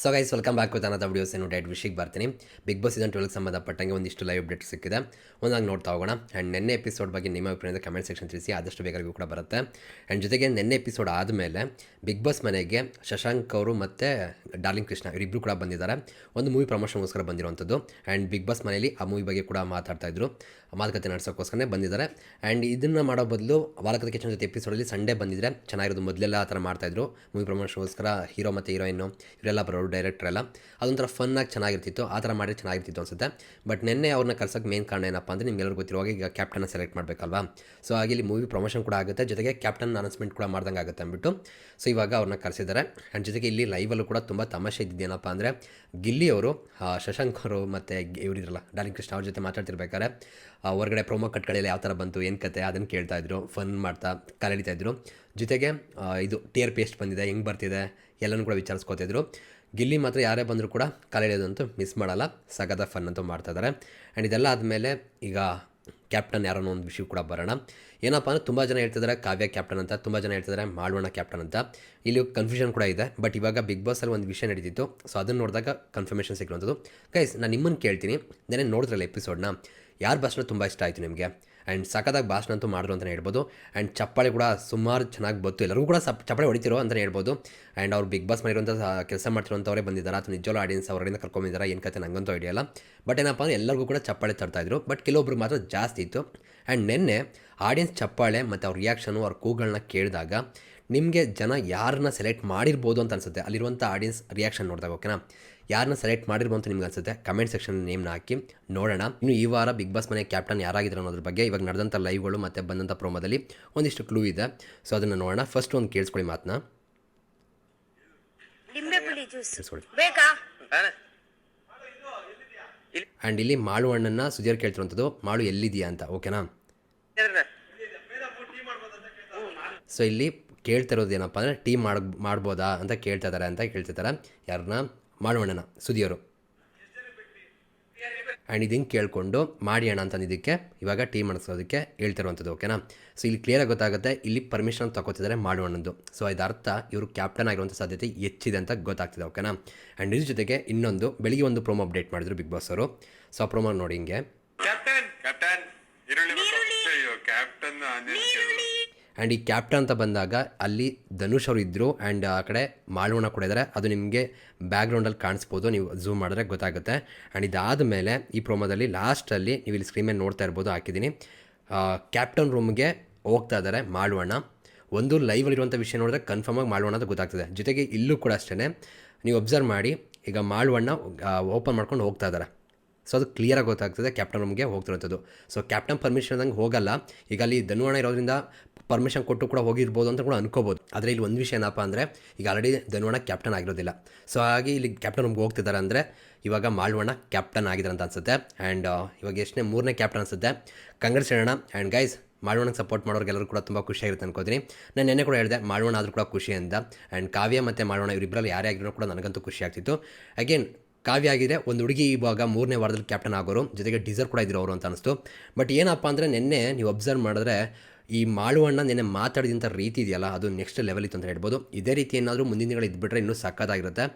So guys welcome back with ಅನ್ನದ videos ಏನು date ವಿಷಯಕ್ಕೆ ಬರ್ತೀನಿ. ಬಿಗ್ ಬಾಸ್ ಸೀಸನ್ ಟ್ವೆಲ್ಗೆ ಸಂಬಂಧಪಟ್ಟಂಗೆ ಒಂದಿಷ್ಟು ಲೈವ್ ಅಪ್ಡೇಟ್ ಸಿಕ್ಕಿದೆ. ಒಂದಾಗ ನೋಡ್ತಾ ಹೋಗೋಣ. ಆ್ಯಂಡ್ ನೆನ್ನೆ ಎಪಿಸೋಡ್ ಬಗ್ಗೆ ನಿಮ್ಮ ಅಭಿಪ್ರಾಯದ ಕಮೆಂಟ್ ಸೆಕ್ಷನ್ ತಿಳಿಸಿ, ಆದಷ್ಟು ಬೇಗರಿಗೂ ಕೂಡ ಬರುತ್ತೆ. ಆ್ಯಂಡ್ ಜೊತೆಗೆ ನೆನ್ನೆ ಎಪಿಸೋಡ್ ಆದಮೇಲೆ ಬಿಗ್ ಬಾಸ್ ಮನೆಗೆ ಶಶಾಂಕ್ ಅವರು ಮತ್ತು ಡಾರ್ಲಿಂಗ್ ಕೃಷ್ಣ ಇವರಿಬ್ಬರು ಕೂಡ ಬಂದಿದ್ದಾರೆ. ಒಂದು ಮೂವಿ ಪ್ರಮೋಷನ್ಗೋಸ್ಕರ ಬಂದಿರುವಂಥದ್ದು. ಆ್ಯಂಡ್ ಬಿಗ್ ಬಾಸ್ ಮನೆಯಲ್ಲಿ ಆ ಮೂವಿ ಬಗ್ಗೆ ಕೂಡ ಮಾತಾಡ್ತಾಯಿದ್ರು ಮಾತುಕತೆ ನಡೆಸೋಕ್ಕೋಸ್ಕರನೇ ಬಂದಿದ್ದಾರೆ. ಆ್ಯಂಡ್ ಇದನ್ನು ಮಾಡೋ ಬದಲು ವಾರಕದ ಕಿಚನ್ ಜೊತೆ ಎಪಿಸೋಡಲ್ಲಿ ಸಂಡೇ ಬಂದಿದ್ದರೆ ಚೆನ್ನಾಗಿರೋದು. ಮೊದಲೆಲ್ಲ ಆ ಥರ ಮಾಡ್ತಾಯಿದ್ರು ಮೂವಿ ಪ್ರಮೋಷನ್ಗೋಸ್ಕರ ಹೀರೋ ಮತ್ತು ಹೀರೋಯಿನ್ನು ಇವರೆಲ್ಲ ಬರೋರು. ಡೈರೆಕ್ಟರ್ ಎಲ್ಲ ಅದೊಂಥರ ಫನ್ನಾಗಿ ಚೆನ್ನಾಗಿರ್ತಿತ್ತು, ಆ ಥರ ಮಾಡಿದ್ರೆ ಚೆನ್ನಾಗಿರ್ತಿತ್ತು ಅನ್ಸುತ್ತೆ. ಬಟ್ ನಿನ್ನೆ ಅವ್ರನ್ನ ಕರ್ಸೋಕ್ಕೆ ಮೇನ್ ಕಾರಣ ಏನಪ್ಪ ಅಂದರೆ ನಿಮ್ಗೆಲ್ಲರೂ ಗೊತ್ತಿರುವಾಗ ಈಗ ಕ್ಯಾಪ್ಟನ್ನ ಸೆಲೆಕ್ಟ್ ಮಾಡಬೇಕಲ್ವಾ? ಸೊ, ಹಾಗೆ ಇಲ್ಲಿ ಮೂವಿ ಪ್ರಮೋಷನ್ ಕೂಡ ಆಗುತ್ತೆ. ಜೊತೆಗೆ ಕ್ಯಾಪ್ಟನ್ ಅನೌನ್ಸ್ಮೆಂಟ್ ಕೂಡ ಮಾಡ್ದಂಗೆ ಆಗುತ್ತೆ ಅಂದ್ಬಿಟ್ಟು. ಸೊ, ಇವಾಗ ಅವ್ರನ್ನ ಕರೆಸಿದ್ದಾರೆ. ಆ್ಯಂಡ್ ಜೊತೆಗೆ ಇಲ್ಲಿ ಲೈವಲ್ಲೂ ಕೂಡ ತುಂಬ ತಮಾಷೆ ಇದ್ದಿದ್ದೇನಪ್ಪ ಅಂದರೆ ಗಿಲ್ಲಿ ಅವರು ಶಶಾಂಕ್ ಅವರು ಮತ್ತು ಇವರಿದ್ರಲ್ಲ ಡಾರ್ಲಿಂಗ್ ಕೃಷ್ಣ ಅವ್ರ ಜೊತೆ ಮಾತಾಡ್ತಿರ್ಬೇಕಾದ್ರೆ ಹೊರಗಡೆ ಪ್ರೊಮೋ ಕಟ್ಗಳೆಲ್ಲ ಯಾವ ಥರ ಬಂತು, ಏನು ಕತೆ, ಅದನ್ನು ಕೇಳ್ತಾ ಇದ್ರು, ಫನ್ ಮಾಡ್ತಾ ಕಾಲೆಳಿತಾ ಇದ್ರು. ಜೊತೆಗೆ ಇದು ಟಿಯರ್ ಪೇಸ್ಟ್ ಬಂದಿದೆ, ಹೆಂಗೆ ಬರ್ತಿದೆ, ಎಲ್ಲನೂ ಕೂಡ ವಿಚಾರಿಸ್ಕೋತಿದ್ರು ಗಿಲ್ಲಿ ಮಾತ್ರ ಯಾರೇ ಬಂದರೂ ಕೂಡ ಕಾಲೆಳೆಯೋದಂತೂ ಮಿಸ್ ಮಾಡಲ್ಲ. ಸಗದ ಫನ್ ಅಂತೂ ಮಾಡ್ತಾ ಇದ್ದಾರೆ ಆ್ಯಂಡ್ ಇದೆಲ್ಲ ಆದಮೇಲೆ ಈಗ ಕ್ಯಾಪ್ಟನ್ ಯಾರೋ ಒಂದು ವಿಷಯ ಕೂಡ ಬರೋಣ. ಏನಪ್ಪ ಅಂದರೆ ತುಂಬ ಜನ ಹೇಳ್ತಿದ್ದಾರೆ ಕಾವ್ಯ ಕ್ಯಾಪ್ಟನ್ ಅಂತ, ತುಂಬ ಜನ ಹೇಳ್ತಿದ್ದಾರೆ ಮಾಳ್ವಣ ಕ್ಯಾಪ್ಟನ್ ಅಂತ. ಇಲ್ಲಿ ಕನ್ಫ್ಯೂಷನ್ ಕೂಡ ಇದೆ ಬಟ್ ಇವಾಗ ಬಿಗ್ ಬಾಸಲ್ಲಿ ಒಂದು ವಿಷಯ ನಡೀತಿತ್ತು. ಸೊ ಅದನ್ನು ನೋಡಿದಾಗ ಕನ್ಫರ್ಮೇಷನ್ ಸಿಗುವಂಥದ್ದು ಗೈಸ್ ನಾನು ನಿಮ್ಮನ್ನು ಕೇಳ್ತೀನಿ ನೆನೆ ನೋಡಿದ್ರಲ್ಲ ಎಪಿಸೋಡ್ನ ಯಾರ ಭಾಷಣ ತುಂಬ ಇಷ್ಟ ಆಯಿತು ನಿಮಗೆ? ಆ್ಯಂಡ್ ಸಖತ್ತಾಗಿ ಭಾಷಣ ಅಂತೂ ಮಾಡಿದ್ರು ಅಂತಲೇ ಹೇಳ್ಬೋದು. ಆ್ಯಂಡ್ ಚಪ್ಪಾಳೆ ಕೂಡ ಸುಮಾರು ಚೆನ್ನಾಗಿ ಬತ್ತು. ಎಲ್ಲರಿಗೂ ಕೂಡ ಸಪ್, ಚಪ್ಪಾಳೆ ಹೊಡಿತಿರೋ ಅಂತಲೇ ಹೇಳ್ಬೋದು. ಆ್ಯಂಡ್ ಅವ್ರು ಬಿಗ್ ಬಾಸ್ ಮಾಡಿರುವಂಥ ಕೆಲಸ ಮಾಡ್ತಿರುವಂಥವರೇ ಬಂದಿದ್ದಾರೆ. ಅಥವಾ ನಿಜವಾಗ್ಲೂ ಆಡಿಯನ್ಸ್ ಅವರಿಂದ ಕರ್ಕೊಂಬಂದಿದ್ದಾರೆ. ಏನು ಕತೆ ನಂಗಂತೂ ಐಡಿಯಾ ಬಟ್ ಏನಪ್ಪ ಅಂದರೆ ಎಲ್ಲರಿಗೂ ಕೂಡ ಚಪ್ಪಾಳೆ ತರ್ತಾಯಿದ್ರು ಬಟ್ ಕೆಲವೊಬ್ರು ಮಾತ್ರ ಜಾಸ್ತಿ ಇತ್ತು. ಆ್ಯಂಡ್ ನಿನ್ನೆ ಆಡಿಯನ್ಸ್ ಚಪ್ಪಾಳೆ ಮತ್ತು ಅವ್ರ ರಿಯಾಕ್ಷನು ಅವ್ರ ಕೂಗಳನ್ನ ಕೇಳಿದಾಗ ನಿಮಗೆ ಜನ ಯಾರನ್ನ ಸೆಲೆಕ್ಟ್ ಮಾಡಿರ್ಬೋದು ಅಂತ ಅನಿಸುತ್ತೆ. ಅಲ್ಲಿರುವಂಥ ಆಡಿಯನ್ಸ್ ರಿಯಾಕ್ಷನ್ ನೋಡಿದಾಗ ಓಕೆನಾ ಯಾರನ್ನ ಸೆಲೆಕ್ಟ್ ಮಾಡಿರ್ಬೋದು ಅಂತ ನಿಮ್ಗೆ ಅನ್ಸುತ್ತೆ ಕಮೆಂಟ್ ಸೆಕ್ಷನ್ ನೇಮ್ನ ಹಾಕಿ ನೋಡೋಣ. ಇನ್ನು ಈ ವಾರ ಬಿಗ್ ಬಾಸ್ ಮನೆ ಕ್ಯಾಪ್ಟನ್ ಯಾರಾಗಿದ್ರು ಅನ್ನೋದ್ರ ಬಗ್ಗೆ ಇವಾಗ ನಡೆದಂಥ ಲೈವ್ಗಳು ಮತ್ತು ಬಂದಂಥ ಪ್ರೋಮೋದಲ್ಲಿ ಒಂದಿಷ್ಟು ಕ್ಲೂ ಇದೆ. ಸೊ ಅದನ್ನು ನೋಡೋಣ. ಫಸ್ಟ್ ಒಂದು ಕೇಳಿಸ್ಕೊಳ್ಳಿ ಮಾತನ್ನ ಬೇಕಾ? ಆ್ಯಂಡ್ ಇಲ್ಲಿ ಮಾಳು ಹಣ್ಣನ್ನ ಸುಧೀರ್ ಕೇಳ್ತಿರುವಂಥದ್ದು ಮಾಳು ಎಲ್ಲಿದೆಯಾ ಅಂತ? ಓಕೆನಾ ಸೊ ಇಲ್ಲಿ ಕೇಳ್ತಿರೋದು ಏನಪ್ಪ ಅಂದರೆ ಟೀಮ್ ಮಾಡ್ ಮಾಡ್ಬೋದಾ? ಅಂತ ಕೇಳ್ತಾ ಇದ್ದಾರೆ ಅಂತ ಕೇಳ್ತಿದ್ದಾರೆ ಯಾರನ್ನ? ಮಾಡುವಣ್ಣನ ಸುದಿಯವರು ಆ್ಯಂಡ್ ಇದನ್ನು ಕೇಳಿಕೊಂಡು ಮಾಡಿ ಅಣ್ಣ ಅಂತಂದಿದ್ದಕ್ಕೆ ಇವಾಗ ಟೀಮ್ ಮಾಡಿಸೋದಕ್ಕೆ ಹೇಳ್ತಿರುವಂಥದ್ದು ಓಕೆನಾ ಸೊ ಇಲ್ಲಿ ಕ್ಲಿಯರಾಗಿ ಗೊತ್ತಾಗುತ್ತೆ ಇಲ್ಲಿ ಪರ್ಮಿಷನ್ ತಗೋತಿದ್ದಾರೆ ಮಾಡುವಣ್ಣಂದು ಸೊ ಇದರ ಅರ್ಥ ಇವರು ಕ್ಯಾಪ್ಟನ್ ಆಗಿರುವಂಥ ಸಾಧ್ಯತೆ ಹೆಚ್ಚಿದೆ ಅಂತ ಗೊತ್ತಾಗ್ತಿದೆ ಓಕೆನಾ ಆ್ಯಂಡ್ ಇದ್ರ ಜೊತೆಗೆ ಇನ್ನೊಂದು ಬೆಳಿಗ್ಗೆ ಒಂದು ಪ್ರೋಮೋ ಅಪ್ಡೇಟ್ ಮಾಡಿದ್ರು ಬಿಗ್ ಬಾಸ್ ಅವರು. ಸೊ ಆ ಪ್ರೋಮೋ ನೋಡಿ ಹಿಂಗೆ. ಕ್ಯಾಪ್ಟನ್ ಕ್ಯಾಪ್ಟನ್ ಆ್ಯಂಡ್ ಈ ಕ್ಯಾಪ್ಟನ್ ಅಂತ ಬಂದಾಗ ಅಲ್ಲಿ ಧನುಷ್ ಅವರು ಇದ್ದರು ಆ್ಯಂಡ್ ಆ ಕಡೆ ಮಾಳುವಣ ಕೂಡ ಇದ್ದಾರೆ ಅದು ನಿಮಗೆ ಬ್ಯಾಕ್ಗ್ರೌಂಡಲ್ಲಿ ಕಾಣಿಸ್ಬೋದು. ನೀವು ಝೂಮ್ ಮಾಡಿದ್ರೆ ಗೊತ್ತಾಗುತ್ತೆ. ಆ್ಯಂಡ್ ಇದಾದ ಮೇಲೆ ಈ ಪ್ರೋಮೋದಲ್ಲಿ ಲಾಸ್ಟಲ್ಲಿ ನೀವು ಇಲ್ಲಿ ಸ್ಕ್ರೀನ್ ಮೇಲೆ ನೋಡ್ತಾ ಇರ್ಬೋದು, ಹಾಕಿದ್ದೀನಿ. ಕ್ಯಾಪ್ಟನ್ ರೂಮ್ಗೆ ಹೋಗ್ತಾ ಇದ್ದಾರೆ ಮಾಳವಣ್ಣ. ಒಂದು ಲೈವಲ್ಲಿರುವಂಥ ವಿಷಯ ನೋಡಿದ್ರೆ ಕನ್ಫರ್ಮ್ ಆಗಿ ಮಾಳವಣ್ಣ ಅಂತ ಗೊತ್ತಾಗ್ತದೆ. ಜೊತೆಗೆ ಇಲ್ಲೂ ಕೂಡ ಅಷ್ಟೇ ನೀವು ಅಬ್ಸರ್ವ್ ಮಾಡಿ, ಈಗ ಮಾಳ್ವಣ್ಣ ಓಪನ್ ಮಾಡ್ಕೊಂಡು ಹೋಗ್ತಾ ಇದ್ದಾರೆ ಸೊ ಅದು ಕ್ಲಿಯರಾಗಿ ಗೊತ್ತಾಗ್ತದೆ ಕ್ಯಾಪ್ಟನ್ ರೂಮ್ಗೆ ಹೋಗ್ತಿರೋಂಥದ್ದು. ಸೊ ಕ್ಯಾಪ್ಟನ್ ಪರ್ಮಿಷನ್ ಅಂದಂಗೆ ಹೋಗಲ್ಲ. ಈಗ ಅಲ್ಲಿ ಧನುವಣ ಇರೋದ್ರಿಂದ ಪರ್ಮಿಷನ್ ಕೊಟ್ಟು ಕೂಡ ಹೋಗಿರ್ಬೋದು ಅಂತ ಕೂಡ ಅನ್ಕೋಬೋದು. ಆದರೆ ಇಲ್ಲಿ ಒಂದು ವಿಷಯ ಏನಪ್ಪ ಅಂದರೆ, ಈಗ ಆಲ್ರೆಡಿ ಧನುವಣ ಕ್ಯಾಪ್ಟನ್ ಆಗಿರೋದಿಲ್ಲ. ಸೊ ಹಾಗಾಗಿ ಇಲ್ಲಿ ಕ್ಯಾಪ್ಟನ್ ರೂಮ್ಗೆ ಹೋಗ್ತಿದ್ದಾರೆ ಅಂದರೆ, ಇವಾಗ ಮಾಳ್ವಣ್ಣ ಕ್ಯಾಪ್ಟನ್ ಆಗಿದ್ದಾರೆ ಅಂತ ಅನ್ಸುತ್ತೆ. ಆ್ಯಂಡ್ ಇವಾಗ ಎಷ್ಟನೇ ಮೂರನೇ ಕ್ಯಾಪ್ಟನ್ ಅನ್ಸುತ್ತೆ. ಕಂಗ್ರೆಸ್ ಹೇಳೋಣ. ಆ್ಯಂಡ್ ಗೈಸ್ ಮಾಳ್ವಣ್ಣಗೆ ಸಪೋರ್ಟ್ ಮಾಡೋರಿಗೆಲ್ಲರೂ ಕೂಡ ತುಂಬ ಖುಷಿಯಾಗಿರುತ್ತೆ ಅನ್ಕೋತೀನಿ. ನಾನು ನೆನ್ನೆ ಕೂಡ ಹೇಳಿದೆ, ಮಾಳ್ವಣ್ಣ ಆದರೂ ಕೂಡ ಖುಷಿ ಅಂತ. ಆ್ಯಂಡ್ ಕಾವ್ಯ ಮತ್ತು ಮಾಳ್ವಣ್ಣ ಇವರಿಬ್ಬರಲ್ಲಿ ಯಾರೇ ಆಗಿರೋ ಕೂಡ ನನಗಂತೂ ಖುಷಿ ಆಗ್ತಿತ್ತು. ಅಗೇನ್ ಕಾವ್ಯ ಆಗಿದೆ. ಒಂದು ಹುಡುಗಿ ಇವಾಗ ಮೂರನೇ ವಾರದಲ್ಲಿ ಕ್ಯಾಪ್ಟನ್ ಆಗೋರು. ಜೊತೆಗೆ ಡಿಸರ್ವ್ ಕೂಡ ಇದ್ರು ಅವರು ಅಂತ ಅನಿಸ್ತು. ಬಟ್ ಏನಪ್ಪ ಅಂದರೆ ನಿನ್ನೆ ನೀವು ಅಬ್ಸರ್ವ್ ಮಾಡಿದ್ರೆ ಈ ಮಾಳುವಣ್ಣ ನಿನ್ನೆ ಮಾತಾಡಿದಂಥ ರೀತಿ ಇದೆಯಲ್ಲ, ಅದು ನೆಕ್ಸ್ಟ್ ಲೆವೆಲ್ ಇತ್ತು ಅಂತ ಹೇಳ್ಬೋದು. ಇದೇ ರೀತಿ ಏನಾದರೂ ಮುಂದಿನ ದಿನಗಳು ಇದ್ಬಿಟ್ರೆ ಇನ್ನೂ ಸಕ್ಕತ್ತಾಗಿರುತ್ತೆ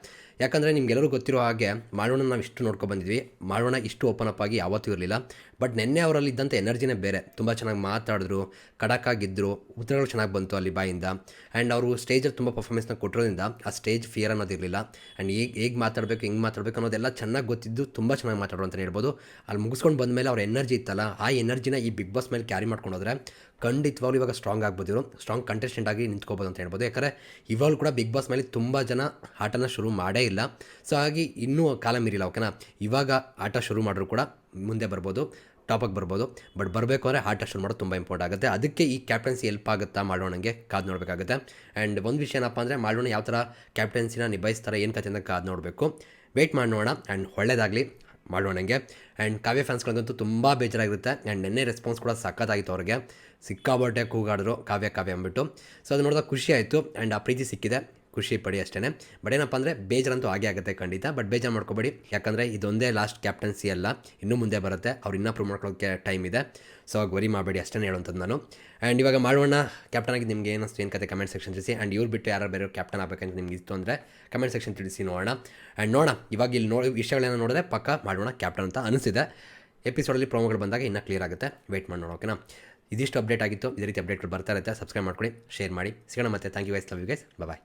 ಯಾಕಂದರೆ ನಿಮ್ಗೆಲ್ಲರೂ ಗೊತ್ತಿರೋ ಹಾಗೆ ಮಾಳುವಣ್ಣ ನಾವು ಇಷ್ಟು ನೋಡ್ಕೊ ಬಂದಿದ್ವಿ. ಮಾಳುವಣ್ಣ ಇಷ್ಟು ಓಪನ್ ಅಪ್ ಆಗಿ ಯಾವತ್ತೂ ಇರಲಿಲ್ಲ. ಬಟ್ ನಿನ್ನೆ ಅವರಲ್ಲಿ ಇದ್ದಂಥ ಎನರ್ಜಿನೇ ಬೇರೆ. ತುಂಬ ಚೆನ್ನಾಗಿ ಮಾತಾಡಿದ್ರು ಕಡಕಾಗಿದ್ದರು ಉತ್ತರಗಳು ಚೆನ್ನಾಗಿ ಬಂತು ಅಲ್ಲಿ ಬಾಯಿಂದ. ಆ್ಯಂಡ್ ಅವರು ಸ್ಟೇಜಲ್ಲಿ ತುಂಬ ಪರ್ಫಾರ್ಮೆನ್ಸ್ನ ಕೊಟ್ಟಿರೋದ್ರಿಂದ ಆ ಸ್ಟೇಜ್ ಫಿಯರ್ ಅನ್ನೋದಿರಲಿಲ್ಲ ಆ್ಯಂಡ್ ಹೇಗೆ ಹೇಗೆ ಮಾತಾಡಬೇಕು, ಹೆಂಗೆ ಮಾತಾಡಬೇಕು ಅನ್ನೋದೆಲ್ಲ ಚೆನ್ನಾಗಿ ಗೊತ್ತಿದ್ದು ತುಂಬ ಚೆನ್ನಾಗಿ ಮಾತಾಡೋರು ಅಂತ ಹೇಳ್ಬೋದು. ಅಲ್ಲಿ ಮುಗಿಸ್ಕೊಂಡು ಬಂದಮೇಲೆ ಅವ್ರ ಎನರ್ಜಿ ಇತ್ತಲ್ಲ, ಆ ಎನರ್ಜಿನ ಈ ಬಿಗ್ ಬಾಸ್ ಮೇಲೆ ಕ್ಯಾರಿ ಮಾಡ್ಕೊಂಡು ಹೋದ್ರೆ ಖಂಡಿತವಾಗ್ಲೂ ಇವಾಗ ಸ್ಟ್ರಾಂಗ್ ಆಗ್ಬೋದು ಇವರು. ಸ್ಟ್ರಾಂಗ್ ಕಂಟೆಸ್ಟೆಂಟ್ ಆಗಿ ನಿಂತ್ಕೋಬೋದು ಅಂತ ಹೇಳ್ಬೋದು. ಯಾಕಂದರೆ ಇವಾಗಲೂ ಕೂಡ ಬಿಗ್ ಬಾಸ್ ಮೇಲೆ ತುಂಬ ಜನ ಆಟನ ಶುರು ಮಾಡೇ ಇಲ್ಲ. ಸೊ ಹಾಗಾಗಿ ಇನ್ನೂ ಕಾಲ ಮೀರಿಲ್ಲ ಓಕೆನಾ ಇವಾಗ ಆಟ ಶುರು ಮಾಡಿದ್ರು ಕೂಡ ಮುಂದೆ ಬರ್ಬೋದು ಟಾಪಕ್ಕೆ ಬರ್ಬೋದು. ಬಟ್ ಬರಬೇಕು ಅಂದರೆ ಆಟ ಶುರು ಮಾಡೋದು ತುಂಬ ಇಂಪಾರ್ಟ್ ಆಗುತ್ತೆ. ಅದಕ್ಕೆ ಈ ಕ್ಯಾಪ್ಟನ್ಸಿ ಹೆಲ್ಪ್ ಆಗುತ್ತಾ ಮಾಡೋಣಂಗೆ ಕಾದು ನೋಡಬೇಕಾಗುತ್ತೆ. ಆ್ಯಂಡ್ ಒಂದು ವಿಷಯ ಏನಪ್ಪ ಅಂದರೆ ಮಾಡೋಣ ಯಾವ ಥರ ಕ್ಯಾಪ್ಟನ್ಸಿನ ನಿಭಾಯಿಸ್ತಾರೆ, ಏನು ಅಂತ ಕಾದು ನೋಡಬೇಕು? ವೆಯ್ಟ್ ಮಾಡಿ ನೋಡೋಣ. ಆ್ಯಂಡ್ ಒಳ್ಳೇದಾಗಲಿ. ಮಾಡೋಣಂಗೆ ಆ್ಯಂಡ್ ಕಾವ್ಯ ಫ್ಯಾನ್ಸ್ಗಳಿಗಂತೂ ತುಂಬ ಬೇಜಾರಾಗಿರುತ್ತೆ. ಆ್ಯಂಡ್ ನೆನ್ನೆ ರೆಸ್ಪಾನ್ಸ್ ಕೂಡ ಸಖತ್ತಾಗಿತ್ತು ಅವ್ರಿಗೆ. ಸಿಕ್ಕಾಬಟ್ಟೆ ಕೂಗಾಡಿದ್ರು ಕಾವ್ಯ ಕಾವ್ಯ ಅಂದ್ಬಿಟ್ಟು. ಸೊ ಅದು ನೋಡಿದಾಗ ಖುಷಿ ಆಯಿತು. ಆ್ಯಂಡ್ ಆ ಪ್ರೀತಿ ಸಿಕ್ಕಿದೆ. ಖುಷಿ ಪಡಿ ಅಷ್ಟೇ ಬಟ್ ಏನಪ್ಪ ಅಂದರೆ ಬೇಜಾರಂತೂ ಆಗೇ ಆಗುತ್ತೆ ಖಂಡಿತ. ಬಟ್ ಬೇಜಾರು ಮಾಡ್ಕೋಬೇಡಿ. ಯಾಕಂದರೆ ಇದೊಂದೇ ಲಾಸ್ಟ್ ಕ್ಯಾಪ್ಟನ್ಸಿ ಅಲ್ಲ. ಇನ್ನೂ ಮುಂದೆ ಬರುತ್ತೆ. ಅವ್ರು ಇನ್ನೂ ಪ್ರೂವ್ ಮಾಡ್ಕೊಳ್ಳೋಕ್ಕೆ ಟೈಮ್ ಇದೆ. ಸೊ ಆಗ ವರಿ ಮಾಡಬೇಡಿ ಅಷ್ಟೇ ಹೇಳುವಂಥದ್ದು ನಾನು. ಆ್ಯಂಡ್ ಇವಾಗ ಮಾಡೋಣ ಕ್ಯಾಪ್ಟನ್ ಆಗಿ ನಿಮಗೆ ಏನಷ್ಟು ಏನು ಕತೆ ಕಮೆಂಟ್ ಸೆಕ್ಷನ್ ತಿಳಿಸಿ. ಆ್ಯಂಡ್ ಇವ್ರು ಬಿಟ್ಟು ಯಾರು ಬೇರೆ ಕ್ಯಾಪ್ಟನ್ ಆಗಬೇಕಂತ ನಿಮ್ಗೆ ಇತ್ತು ಅಂದರೆ ಕಮೆಂಟ್ ಸೆಕ್ಷನ್ ತಿಳಿಸಿ ನೋಡೋಣ. ಆ್ಯಂಡ್ ನೋಡೋಣ, ಇವಾಗ ಇಲ್ಲಿ ನೋಡಿ ವಿಷಯಗಳನ್ನ ನೋಡಿದ್ರೆ ಪಕ್ಕ ಮಾಡೋಣ ಕ್ಯಾಪ್ಟನ್ ಅಂತ ಅನಿಸಿದೆ ಎಪಿಸೋಡಲ್ಲಿ ಪ್ರೋಮೋಗಳು ಬಂದಾಗ ಇನ್ನೂ ಕ್ಲಿಯರ್ ಆಗುತ್ತೆ. ವೆಯ್ಟ್ ಮಾಡಿ ನೋಡೋಕೆ ಓಕೆನಾ? ಇದಿಷ್ಟು ಅಪ್ಡೇಟ್ ಆಗಿತ್ತು. ಇದೇ ರೀತಿ ಅಪ್ಡೇಟ್ಗಳು ಬರ್ತಾ ಇರುತ್ತೆ. ಸಬ್ಸ್ಕ್ರೈಬ್ ಮಾಡ್ಕೊಳ್ಳಿ ಶೇರ್ ಮಾಡಿ. ಸಿಗೋಣ ಮತ್ತೆ. Thank you wise love you guys bye